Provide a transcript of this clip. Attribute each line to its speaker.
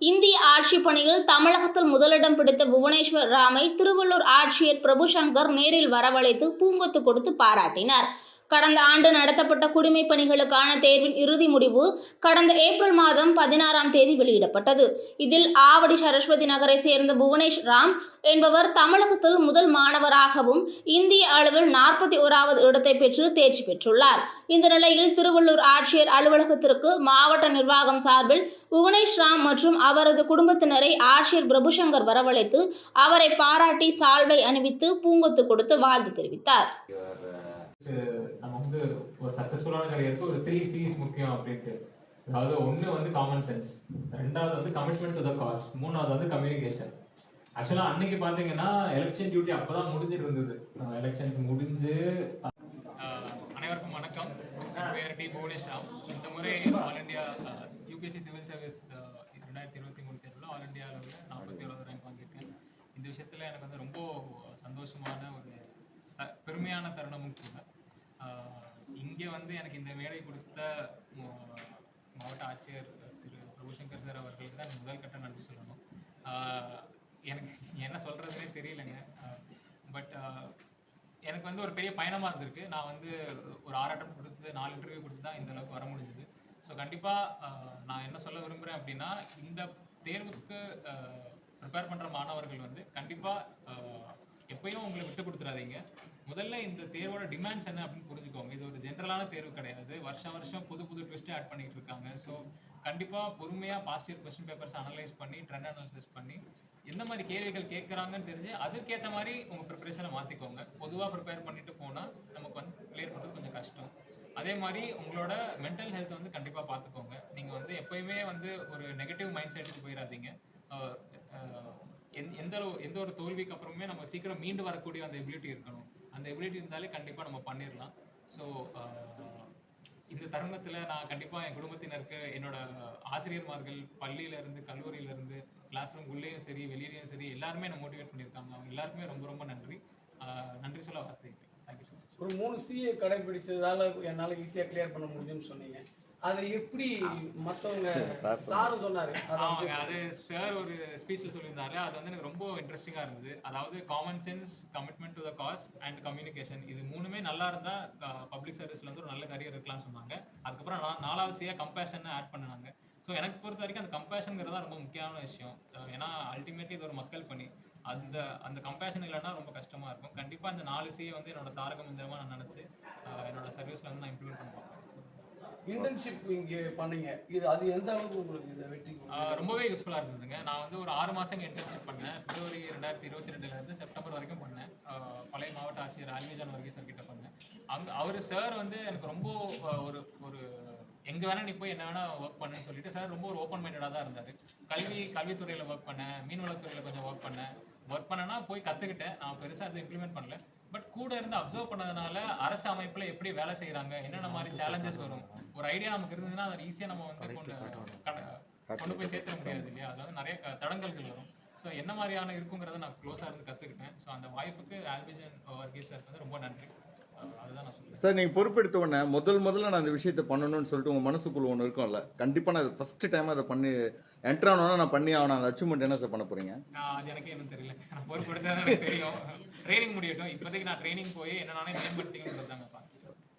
Speaker 1: இந்திய ஆட்சிப் பணியில் தமிழகத்தில் முதலிடம் பிடித்த புவனேஸ்வர் ராமை திருவள்ளூர் ஆட்சியர் பிரபுசங்கர் நேரில் வரவழைத்து பூங்கொத்து கொடுத்து பாராட்டினார். கடந்த ஆண்டு நடத்தப்பட்ட குடிமைப் பணிகளுக்கான தேர்வின் இறுதி முடிவு கடந்த ஏப்ரல் மாதம் பதினாறாம் தேதி வெளியிடப்பட்டது. இதில் ஆவடி சரஸ்வதி நகரை சேர்ந்த புவனேஷ் ராம் என்பவர் தமிழகத்தில் முதல் மாணவராகவும் இந்திய அளவில் நாற்பத்தி ஓராவது இடத்தை பெற்று தேர்ச்சி பெற்றுள்ளார். இந்த நிலையில் திருவள்ளூர் ஆட்சியர் அலுவலகத்திற்கு மாவட்ட நிர்வாகம் சார்பில் புவனேஷ் ராம் மற்றும் அவரது குடும்பத்தினரை ஆட்சியர் பிரபுசங்கர் வரவழைத்து அவரை பாராட்டி சால்வை அணிவித்து பூங்கொத்து கொடுத்து வாழ்த்து தெரிவித்தார்.
Speaker 2: நம்ம வந்து ஒரு சக்சஸ்ஃபுல்லான கரியருக்கு ஒரு த்ரீ சிஸ் முக்கியம் அப்படின்ட்டு. அதாவது ஒன்று வந்து காமன் சென்ஸ் ரெண்டாவது வந்து கமிட்மெண்ட் டு த காஸ் மூணாவது வந்து கம்யூனிகேஷன் ஆக்சுவலாக அன்னைக்கு பார்த்தீங்கன்னா எலெக்ஷன் டியூட்டி அப்போ தான் முடிஞ்சிட்டு இருந்தது எலெக்ஷன்ஸ் முடிஞ்சு அனைவருக்கும் வணக்கம். என் பேர் டி இந்த முறை all India UPSC civil service ரெண்டாயிரத்தி இருபத்தி மூணு தேர்வில் ஆல் இண்டியாவில் வந்து நாற்பத்தி ஏழாவது ரேங்க் வாங்கியிருக்கேன். இந்த விஷயத்தில் எனக்கு வந்து ரொம்ப சந்தோஷமான ஒரு பெருமையான தருணமும் கூட. இங்கே வந்து எனக்கு இந்த மேடை கொடுத்த மாவட்ட ஆட்சியர் திரு பிரபுசங்கர் சார் அவர்களுக்கு தான் முதல் கட்ட நன்றி சொல்லணும். எனக்கு என்ன சொல்கிறதுனே தெரியலங்க. பட் எனக்கு வந்து ஒரு பெரிய பயணமாக இருந்திருக்கு. நான் வந்து ஒரு ஆறாட்டம் கொடுத்து நாலு இன்டர்வியூ கொடுத்து தான் இந்த அளவுக்கு வர முடிஞ்சது. ஸோ கண்டிப்பாக நான் என்ன சொல்ல விரும்புகிறேன் அப்படின்னா இந்த தேர்வுக்கு ப்ரிப்பேர் பண்ணுற மாணவர்கள் வந்து கண்டிப்பாக எப்பயும் உங்களை விட்டு கொடுத்துறாதீங்க. முதல்ல இந்த தேர்வோட டிமாண்ட்ஸ் என்ன அப்படின்னு புரிஞ்சுக்கோங்க. இது ஒரு ஜென்ரலான தேர்வு கிடையாது. வருஷம் வருஷம் புது புது ட்விஸ்ட்டு ஆட் பண்ணிட்டு இருக்காங்க. ஸோ கண்டிப்பாக பொறுமையாக past year question papers analyse பண்ணி ட்ரெண்ட் அனாலிசிஸ் பண்ணி எந்த மாதிரி கேள்விகள் கேட்குறாங்கன்னு தெரிஞ்சு அதுக்கேற்ற மாதிரி உங்கள் ப்ரிப்பரேஷனை மாற்றிக்கோங்க பொதுவாக ப்ரிப்பேர் பண்ணிட்டு போனால் நமக்கு வந்து கிளியர் பண்ணுறது கொஞ்சம் கஷ்டம். அதே மாதிரி உங்களோட மென்டல் ஹெல்த் வந்து கண்டிப்பாக பார்த்துக்கோங்க நீங்கள் வந்து எப்பயுமே வந்து ஒரு நெகட்டிவ் மைண்ட் செட்டுக்கு போயிடாதீங்க எந்த எந்த எந்த ஒரு தோல்விக்கு அப்புறமே நம்ம சீக்கிரம் மீண்டு வரக்கூடிய அந்த எபிலிட்டி இருக்கணும். அந்த எபிலிட்டி இருந்தாலே கண்டிப்பாக நம்ம பண்ணிடலாம் ஸோ இந்த தருணத்தில் நான் கண்டிப்பாக என் குடும்பத்தினருக்கு என்னோட ஆசிரியர்மார்கள் பள்ளியிலேருந்து கல்லூரியிலேருந்து கிளாஸ் ரூம் உள்ளேயும் சரி வெளியிலையும் சரி எல்லாருமே நான் மோட்டிவேட் பண்ணியிருக்காங்க. அவங்க எல்லாருக்குமே ரொம்ப ரொம்ப நன்றி. நன்றி சொல்ல வார்த்தை. தேங்க்யூ ஸோ மச்
Speaker 3: ஒரு மூணு சிஏ கடைபிடிச்சதால என்னால் ஈஸியா கிளியர் பண்ண முடியும்னு சொன்னீங்க. அதை எப்படி மத்தவங்க சாரும் சொன்னாரு?
Speaker 2: ஆமாங்க அது சார் ஒரு ஸ்பீச்சில் சொல்லியிருந்தாரு. அது வந்து எனக்கு ரொம்ப இன்ட்ரெஸ்டிங்காக இருந்தது. அதாவது common sense commitment to the cause and communication இது மூணுமே நல்லா இருந்தால் பப்ளிக் சர்வீஸ்ல வந்து ஒரு நல்ல கரியர் இருக்கலாம்னு சொன்னாங்க. அதுக்கப்புறம் நான் நாலாவது சியாக கம்பேஷன் ஆட் பண்ணாங்க. ஸோ எனக்கு பொறுத்த வரைக்கும் அந்த கம்பேஷனுங்கிறது தான் ரொம்ப முக்கியமான விஷயம். ஏன்னா அல்டிமேட்லி இது ஒரு மக்கள் பணி. அந்த அந்த கம்பேஷன் இல்லைன்னா ரொம்ப கஷ்டமாக இருக்கும். கண்டிப்பாக அந்த நாலு சியை வந்து என்னோட தாரக மந்திரமாக நான் நினச்சி என்னோட சர்வீஸில் வந்து நான் இம்ப்ளிமெண்ட் பண்ண பார்ப்பேன்
Speaker 3: இன்டர்ன்ஷிப் இங்கே பண்ணீங்க. இது அது எந்த அளவுக்கு உங்களுக்கு இந்த வெற்றி
Speaker 2: ரொம்பவே யூஸ்ஃபுல்லாக இருந்ததுங்க. நான் வந்து ஒரு ஆறு மாதம் இன்டர்ன்ஷிப் பண்ணேன். பிப்ரவரி ரெண்டாயிரத்தி இருபத்தி ரெண்டுலேருந்து செப்டம்பர் வரைக்கும் பண்ணேன். பழைய மாவட்ட ஆட்சியர் ஆல்மிஜான் வர்கீஸ் சார் கிட்ட பண்ணேன். அங்கே அவர் சார் வந்து எனக்கு ரொம்ப ஒரு ஒரு எங்க வேணா நீ போய் என்ன வேணா ஒர்க் பண்ணுன்னு சொல்லிட்டு சார் ரொம்ப ஒரு ஓப்பன் மைண்டடாக தான் இருந்தார். கல்வி கல்வித்துறையில் ஒர்க் பண்ணேன். மீன்வளத்துறையில் கொஞ்சம் ஒர்க் பண்ணேன். ஒர்க் பண்ணேன்னா போய் கற்றுக்கிட்டேன் நான் பெருசாக அதை இம்ப்ளிமெண்ட் பண்ணல. பட் கூட இருந்து அப்சர்வ் பண்ணதுனால அரசு அமைப்புல எப்படி வேலை செய்றாங்க என்னென்ன மாதிரி சேலஞ்சஸ் வரும்? ஒரு ஐடியா நமக்கு இருந்ததுன்னா அதை ஈஸியாக நம்ம வந்து கொண்டு போய் சேர்த்துட முடியாது இல்லையா? அதுல வந்து நிறைய தடங்கல்கள் வரும். ஸோ என்ன மாதிரியான இருக்குங்கிறத நான் க்ளோஸாக இருந்து கற்றுக்கிட்டேன் ஸோ அந்த வாய்ப்புக்கு ஆல்பிஜன் வர்கீஸ் சார் வந்து ரொம்ப நன்றி.
Speaker 4: சார் நீங்கள் பொறுப்பெடுத்த உடனே முதல் முதல்ல நான் இந்த விஷயத்தை பண்ணணும்னு சொல்லிட்டு உங்கள் மனசுக்குள்ள ஒன்று இருக்கும்ல. கண்டிப்பாக நான் ஃபஸ்ட்டு டைம் அதை பண்ணி என்ட்ரு ஆனோன்னா நான் பண்ணி ஆகணும். அந்த அச்சீவ்மெண்ட் என்ன சார் பண்ண போகிறீங்க
Speaker 2: நான் அது எனக்கு இன்னும் தெரியல. நான் எனக்கு தெரியும். ட்ரைனிங் முடியட்டும். இப்போதைக்கு நான் ட்ரைனிங் போய் என்ன தாங்க பார்க்குறேன்